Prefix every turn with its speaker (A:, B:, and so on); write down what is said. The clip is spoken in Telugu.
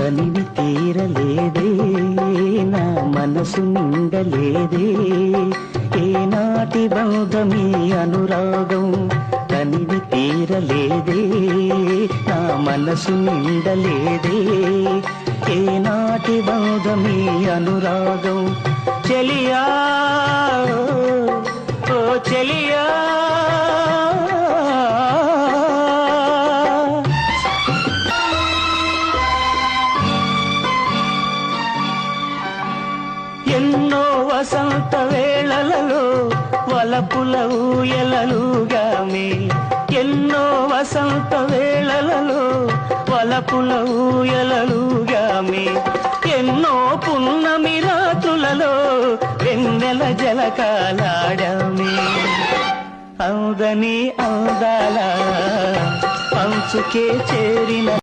A: తనివి తీరలేదే నా మనసు నిండలేదే. ఏనాటి బంధమీ అనురాగం తనివి తీరలేదే నా మనసు నిండలేదే. ఏనాటి బంధమీ అనురాగం చెలియా ఓ చెలియా. ఎన్నో వసంత వేళలలో వలపుల ఊయలలుగామే ఎన్నో వసంత వేళలలో వలపుల ఊయలలుగామే ఎన్నో పున్నమి రాత్రులలో వెన్నెల జలకాలాడామే అందని అందాల పంచుకే చేరిన